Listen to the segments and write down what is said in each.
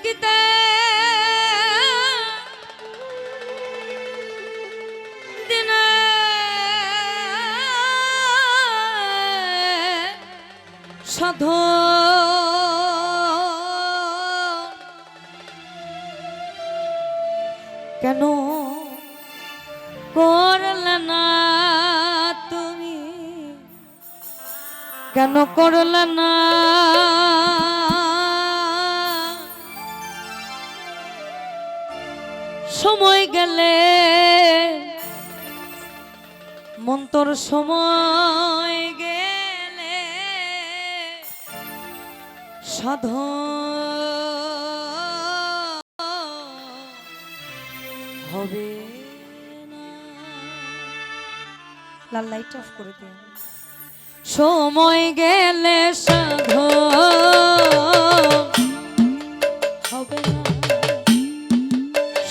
থাকিতে দিনে সাধ কেন করলে না তুমি? কেন করলে না সময় গেলে মন্তর সময় গেলে সাধ হবে লাল লাইট অফ করে দিন সময় গেলে সাধ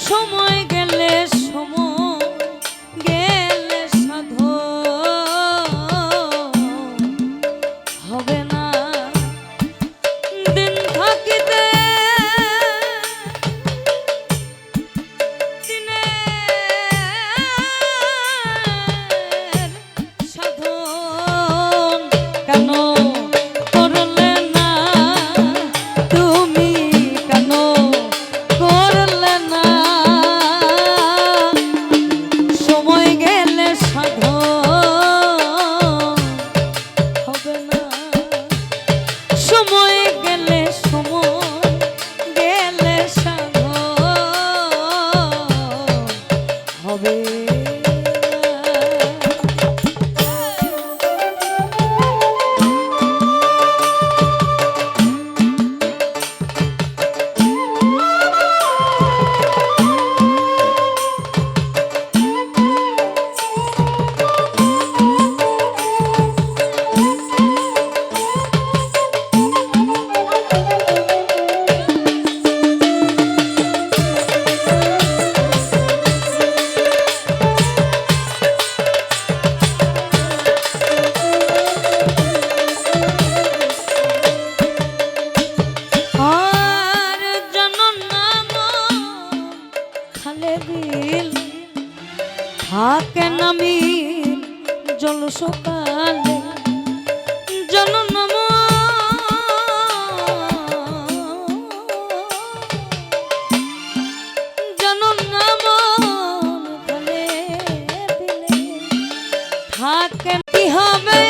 সময় থাকে নামি জল সকালে। জানো না জন নাম থাকে কি হবে?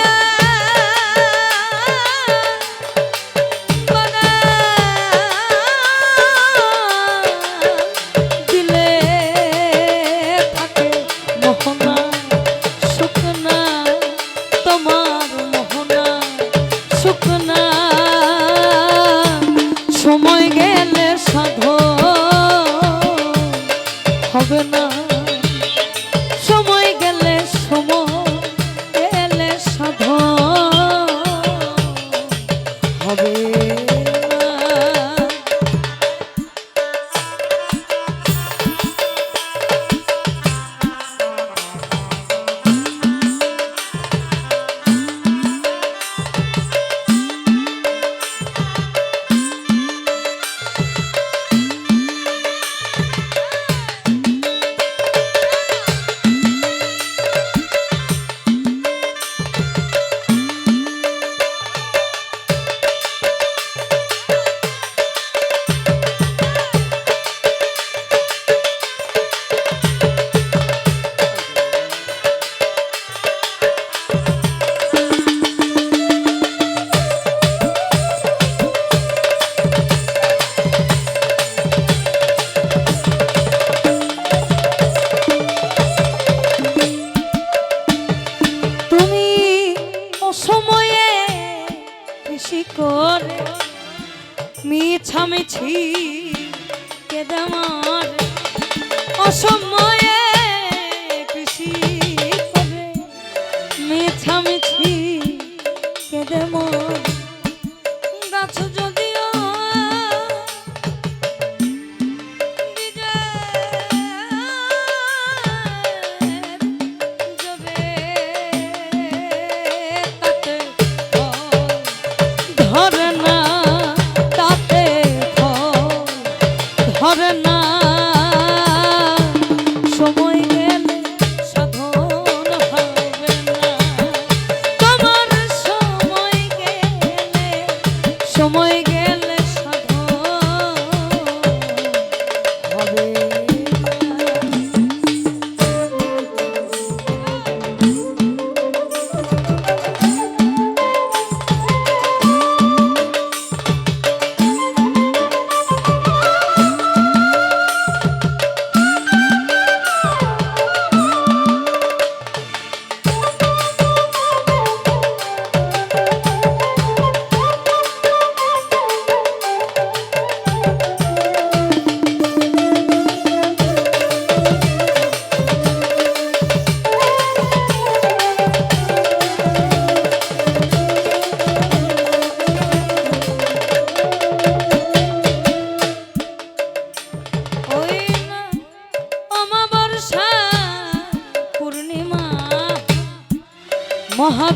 অসময়ে বেশি করে মিছামিছি কেদামার অসময়ে কৃষি করে মিছামিছি কেদে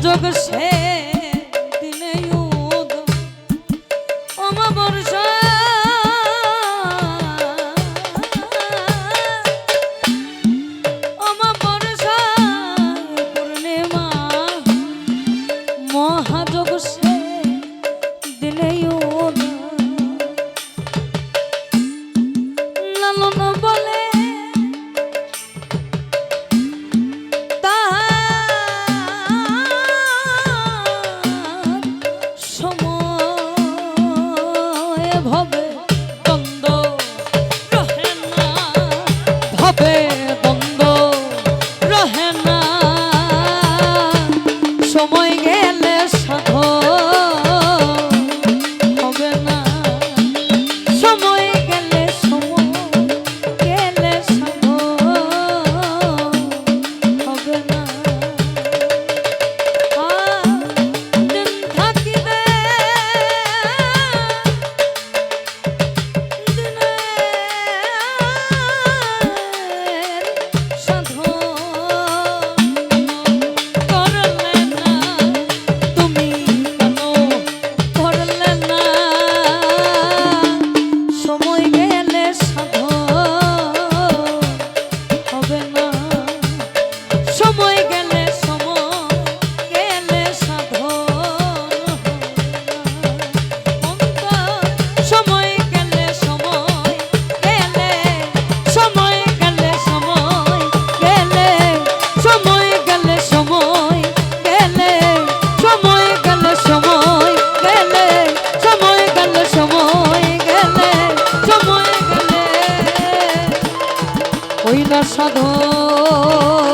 সুযোগ সে দিলে ও মা বর্ষা হইল সাধন।